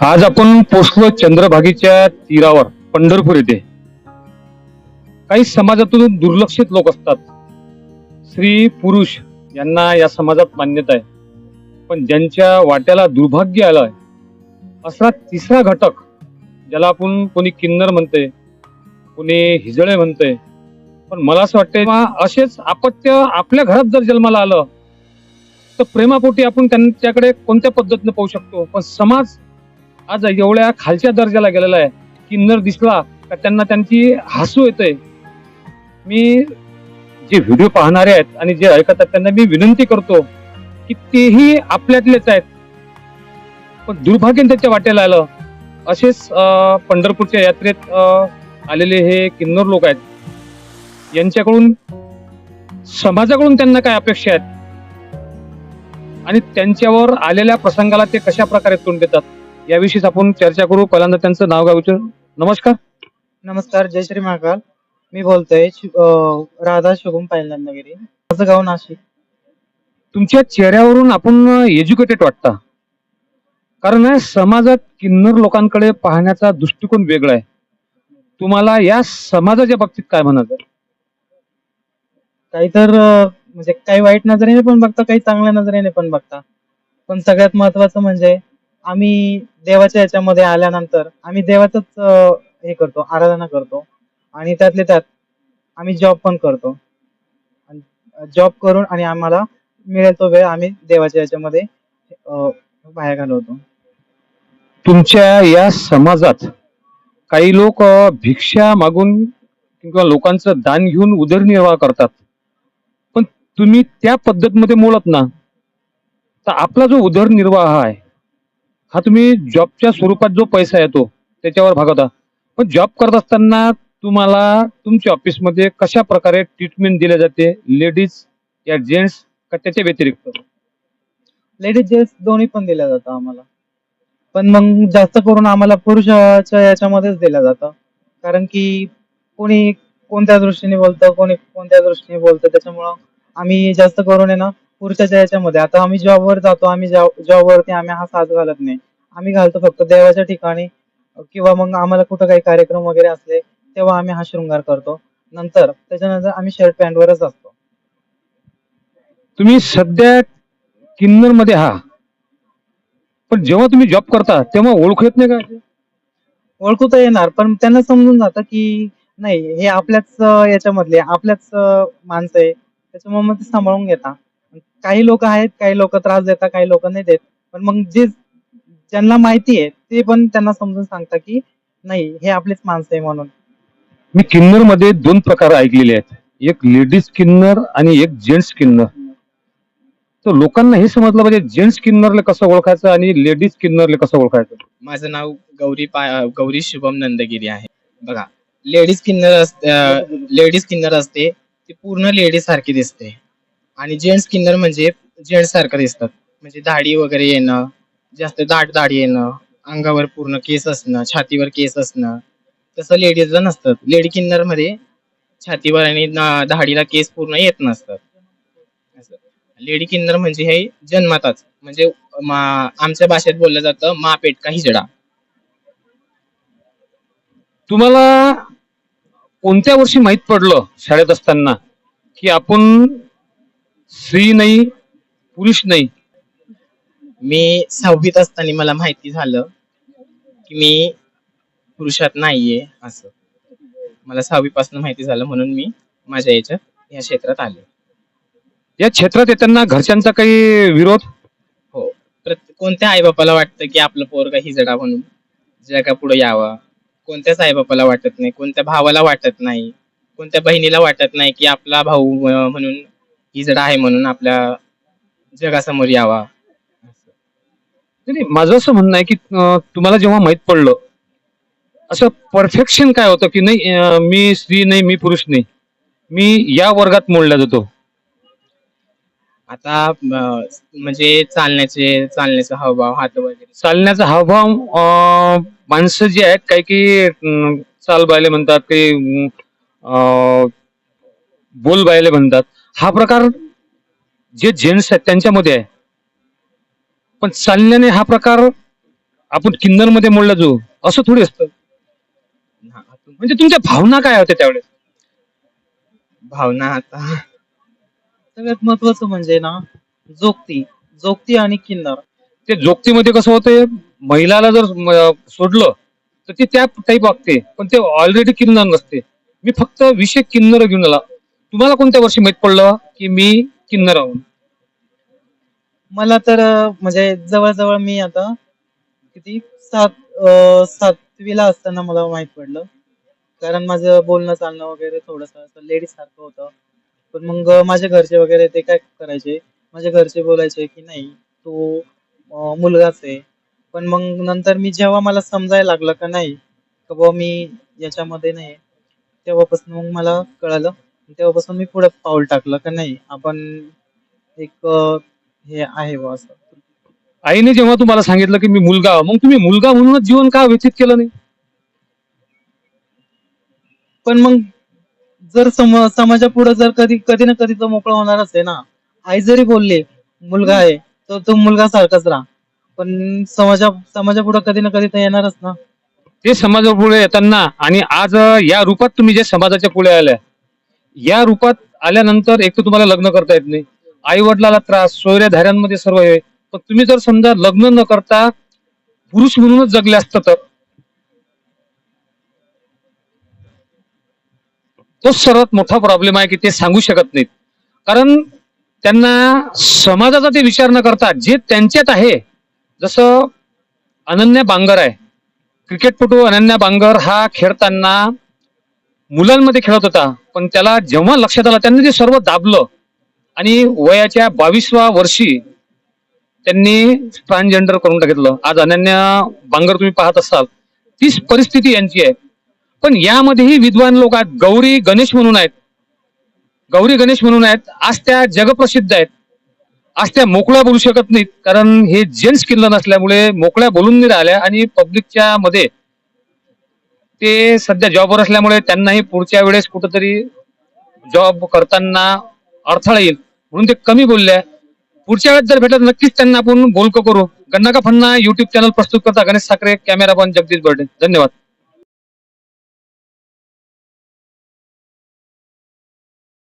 आज आपण पोचलो चंद्रभागेच्या तीरावर पंढरपूर येथे. काही समाजातून दुर्लक्षित लोक असतात. स्त्री पुरुष यांना या समाजात मान्यता आहे. पण ज्यांच्या वाट्याला दुर्भाग्य आलं आहे असा तिसरा घटक ज्याला आपण कोणी किन्नर म्हणते कोणी हिजळे म्हणते पण मला असं वाटतं असेच अपत्य आपल्या घरात जर जन्माला आलं तर प्रेमापोटी आपण त्यांच्याकडे कोणत्या पद्धतीने पाहू शकतो? पण समाज आज एवढ्या खालच्या दर्जाला गेलेला आहे किन्नर दिसला का त्यांना त्यांची हसू येते मी जे व्हिडिओ पाहणारे आहेत आणि जे ऐकतात त्यांना मी विनंती करतो की तेही आपल्यातलेच आहेत. पण दुर्भाग्याने त्याच्या वाटेला आलं. असेच पंढरपूरच्या यात्रेत आलेले हे किन्नर लोक आहेत. यांच्याकडून समाजाकडून त्यांना काय अपेक्षा आहेत? आणि त्यांच्यावर आलेल्या प्रसंगाला ते कशा प्रकारे तोंड देतात? याविषयीच आपण चर्चा करू. पहिल्यांदा त्यांचं नाव गाव विचारू नमस्कार. नमस्कार जय श्री महाकाल. मी बोलतोय अं, राधा शुभम पायलनगिरी माझं गाव नाशिक. तुमच्या चेहऱ्यावरून आपण एज्युकेटेड वाटता. कारण आहे, समाजात किन्नर लोकांकडे पाहण्याचा दृष्टिकोन वेगळा आहे. तुम्हाला या समाजाच्या बाबतीत काय म्हणायचं? काही तर अं, म्हणजे काही वाईट नजरेने पण बघता काही चांगल्या नजरेने पण बघता. पण सगळ्यात महत्वाचं म्हणजे आम्ही देवाच्या याच्यामध्ये आल्यानंतर आम्ही देवाचंच हे करतो आराधना करतो. आणि त्यातले त्यात आम्ही जॉब पण करतो. जॉब करून आणि आम्हाला मिळेल तो वेळ आम्ही देवाच्या याच्यामध्ये बाहेर घालवतो. तुमच्या या समाजात काही लोक भिक्षा मागून किंवा लोकांचं दान घेऊन उदरनिर्वाह करतात. पण तुम्ही त्या पद्धतीमध्ये मोलत ना तर आपला जो उदरनिर्वाह आहे हा तुम्ही जॉबच्या स्वरूपात जो पैसा येतो त्याच्यावर भागवता पण जॉब करत असताना तुम्हाला तुमच्या ऑफिसमध्ये कशा प्रकारे ट्रीटमेंट दिल्या जाते? लेडीज या जेंट्स का त्याच्या व्यतिरिक्त? लेडीज जेंट्स दोन्ही पण दिल्या जातं आम्हाला. पण मग जास्त करून आम्हाला पुरुषाच्या याच्यामध्येच दिलं जातं कारण की कोणी कोणत्या दृष्टीने बोलतं कोणी कोणत्या दृष्टीने बोलतं त्याच्यामुळं आम्ही जास्त करून आहे ना पुरुषाच्या याच्यामध्ये आता आम्ही जॉबवर जातो आम्ही जॉबवरती आम्ही हा साज घालत नाही. आम्ही घालतो फक्त देवाच्या ठिकाणी किंवा मग आम्हाला कुठं काही कार्यक्रम वगैरे असले तेव्हा आम्ही हा शृंगार करतो. नंतर त्याच्यानंतर आम्ही शर्ट पॅन्टवरच असतो. तुम्ही सध्या किन्नरमध्ये हा. पण जेव्हा तुम्ही जॉब करता तेव्हा ओळख येत नाही का? ओळखू तर येणार पण त्यांना समजून जातं की नाही हे आपल्याच याच्यामधले आपल्याच माणसं आहे. त्याच्यामुळे मग ते सांभाळून घेता. काही लोक आहेत काही लोक त्रास देतात काही लोक नाही देत. पण मग जे ज्यांना माहिती आहे ते पण त्यांना समजून सांगता की नाही हे आपलेच माणसं आहे म्हणून. मी किन्नरमध्ये दोन प्रकार ऐकलेले आहेत. एक लेडीज किन्नर आणि एक जेंट्स किन्नर. तर लोकांना हे समजलं पाहिजे जेंट्स किन्नरला कसं ओळखायचं आणि लेडीज किन्नरला कसं ओळखायचं? माझं नाव गौरी पा गौरी शुभम नंदगिरी आहे. बघा लेडीज किन्नर असते लेडीज किन्नर असते ती पूर्ण लेडीज सारखी दिसते. आणि जेंट्स किन्नर म्हणजे जेंट्स सारखं दिसतात. म्हणजे दाढी वगैरे येणं जास्त दाट दाढी येणं अंगावर पूर्ण केस असणं छातीवर केस असणं तसं लेडीजला नसतात. लेडी किन्नरमध्ये छातीवर आणि दाढीला केस पूर्ण येत नसतात. लेडी किन्नर म्हणजे हे जन्मातच. म्हणजे आमच्या भाषेत बोललं जातं मा पेटका हिजडा. तुम्हाला कोणत्या वर्षी माहीत पडलं शाळेत असताना की आपण स्त्री नाही पुरुष नाही. मी सहावीत असताना मला माहिती झालं की मी पुरुषात नाहीये असं. मला सहावीपासून माहिती झालं म्हणून मी माझ्या याच्यात या क्षेत्रात आले. या क्षेत्रात येताना घरच्यांचा काही विरोध? हो. प्रत्येक कोणत्या आईबापाला वाटतं की आपलं पोरगा हिजडा म्हणून? जगा पुढे यावा. कोणत्याच आईबापाला वाटत नाही कोणत्या भावाला वाटत नाही कोणत्या बहिणीला वाटत नाही की आपला भाऊ अं, म्हणून हिजडा आहे म्हणून आपल्या जगासमोर यावा. नाही, माझं असं म्हणणं आहे की अं, तुम्हाला जेव्हा माहीत पडलं असं परफेक्शन काय होतं की नाही अं, मी स्त्री नाही मी पुरुष नाही मी या वर्गात मोडला जातो. आता अं, म्हणजे चालण्याचे चालण्याचा हावभाव हात वगैरे. चालण्याचा हावभाव अं, माणसं जी आहेत काही की अं, चाल बायले म्हणतात काही अं, बोल बायले म्हणतात. हा प्रकार जे जेंट्स आहेत त्यांच्यामध्ये आहे. पण चालण्याने हा प्रकार आपण किन्नरमध्ये मोडला जो असं थोडी असतं. म्हणजे तुमच्या भावना काय होत्या त्यावेळेस? भावना आता सगळ्यात महत्वाचं म्हणजे ना जोगती जोगती आणि किन्नर. ते जोगतीमध्ये कसं होतं महिलाला जर म, सोडलं तर ते त्या टाईप वागते पण ते ऑलरेडी किन्नर नसते. मी फक्त विषय किन्नर घेऊन आला. तुम्हाला कोणत्या वर्षी माहीत पडलं की मी किन्नर आहोत? मला तर म्हणजे जवळजवळ मी आता किती सात सातवीला असताना मला माहीत पडलं. कारण माझं बोलणं चालणं वगैरे थोडस लेडीज सारखं होतं. पण मग माझे घरचे वगैरे ते काय करायचे? माझे घरचे बोलायचे की नाही तू मुलगाच आहे. पण मग नंतर मी जेव्हा मला समजायला लागलं का नाही का बुवा मी याच्यामध्ये नाही तेव्हापासून मग मला कळालं तेव्हापासून मी पुढे पाऊल टाकलं का नाही आपण एक अं, हे आहे बुवा असं. आईने जेव्हा तुम्हाला सांगितलं की मी मुलगा आहे, मग तुम्ही मुलगा म्हणूनच जीवन का व्यतीत केलं नाही? पण मग जर सम समाजापुढे जर कधी कधी ना कधी तो मोकळा होणारच आहे ना. आई जरी बोलली मुलगा आहे तर तो मुलगा सारखाच राहा. पण समाजा समाजापुढे कधी ना कधी तर येणारच ना. ते समाजापुढे येताना आणि आज अं, या रूपात तुम्ही जे समाजाच्या पुढे आल्या या रूपात आल्यानंतर एक तर तुम्हाला लग्न करता येत नाही. आई वडिलाला त्रास सोयऱ्या धाऱ्यांमध्ये सर्व आहे पण तुम्ही जर समजा लग्न न करता पुरुष म्हणूनच जगले असतं तर? तोच सर्वात मोठा प्रॉब्लेम आहे की ते सांगू शकत नाहीत. कारण त्यांना समाजाचा ते विचार न करता जे त्यांच्यात आहे जसं अनन्या बांगर आहे. क्रिकेटपटू अनन्या बांगर हा खेळताना मुलांमध्ये खेळत होता पण त्याला जेव्हा लक्षात आलं त्यांनी ते सर्व दाबलं. आणि वयाच्या बावीसव्या वर्षी त्यांनी ट्रान्सजेंडर करून टाकितलं आज अनन्या बांगर तुम्ही पाहत असाल तीच परिस्थिती यांची आहे. पण यामध्येही विद्वान लोक आहेत गौरी गणेश म्हणून आहेत. गौरी गणेश म्हणून आहेत आज त्या जगप्रसिद्ध आहेत. आज त्या मोकळ्या बोलू शकत नाहीत कारण हे जेंट्स किल्ल नसल्यामुळे मोकळ्या बोलून नाही राहिल्या आणि पब्लिकच्या मध्ये ते सध्या जॉबवर असल्यामुळे त्यांनाही पुढच्या वेळेस कुठंतरी जॉब करताना अडथळा येईल म्हणून ते कमी बोलल्या पुढच्या वेळेस जर भेटलं नक्कीच त्यांना आपण बोलकं करू. गन्नाका फन्ना युट्यूब चॅनल प्रस्तुत करता. गणेश साखरे कॅमेरा जगदीश बर्डे. धन्यवाद.